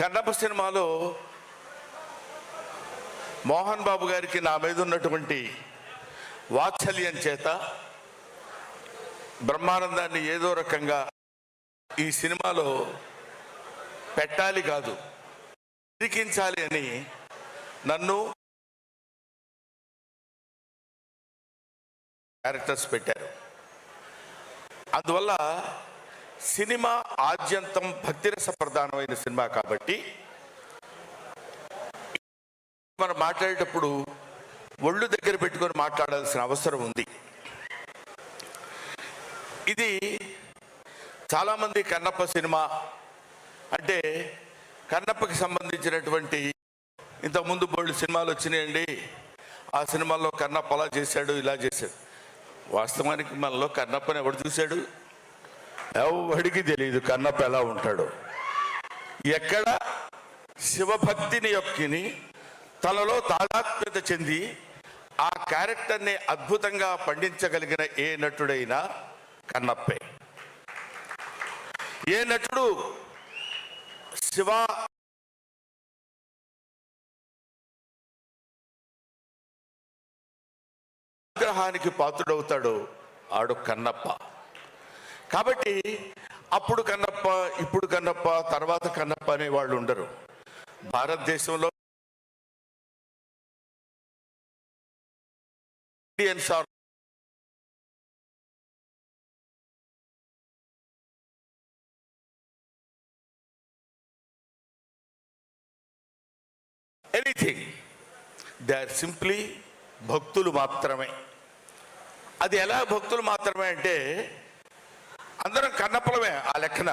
కన్నప్ప సినిమాలో మోహన్ బాబు గారికి నా మీద ఉన్నటువంటి వాత్సల్యం చేత బ్రహ్మానందాన్ని ఏదో రకంగా ఈ సినిమాలో పెట్టాలి కాదు ఇరికించాలి అని నన్ను క్యారెక్టర్స్ పెట్టారు. అందువల్ల సినిమా ఆద్యంతం భక్తిరస ప్రధానమైన సినిమా కాబట్టి మనం మాట్లాడేటప్పుడు ఒళ్ళు దగ్గర పెట్టుకొని మాట్లాడాల్సిన అవసరం ఉంది. ఇది చాలామంది కన్నప్ప సినిమా అంటే కన్నప్పకి సంబంధించినటువంటి ఇంతకుముందు బోళ్ళు సినిమాలు వచ్చినాయండి. ఆ సినిమాల్లో కన్నప్ప అలా చేశాడు ఇలా చేశాడు. వాస్తవానికి మనలో కన్నప్పని ఎవడు చూశాడు? ఎవడికి తెలియదు కన్నప్ప ఎలా ఉంటాడు. ఎక్కడ శివభక్తిని యొక్కిని తనలో తాదాత్మ్యత చెంది ఆ క్యారెక్టర్ని అద్భుతంగా పండించగలిగిన ఏ నటుడైనా కన్నప్పే. ఏ నటుడు శివ అనుగ్రహానికి పాత్రుడవుతాడు ఆడు కన్నప్ప. కాబట్టి అప్పుడు కన్నప్ప ఇప్పుడు కన్నప్ప తర్వాత కన్నప్ప అనే వాళ్ళు ఉండరు. భారతదేశంలో Indians are anything they are simply భక్తులు మాత్రమే. అది ఎలా భక్తులు మాత్రమే అంటే అందరం కన్నప్పలమే ఆ లెక్కన.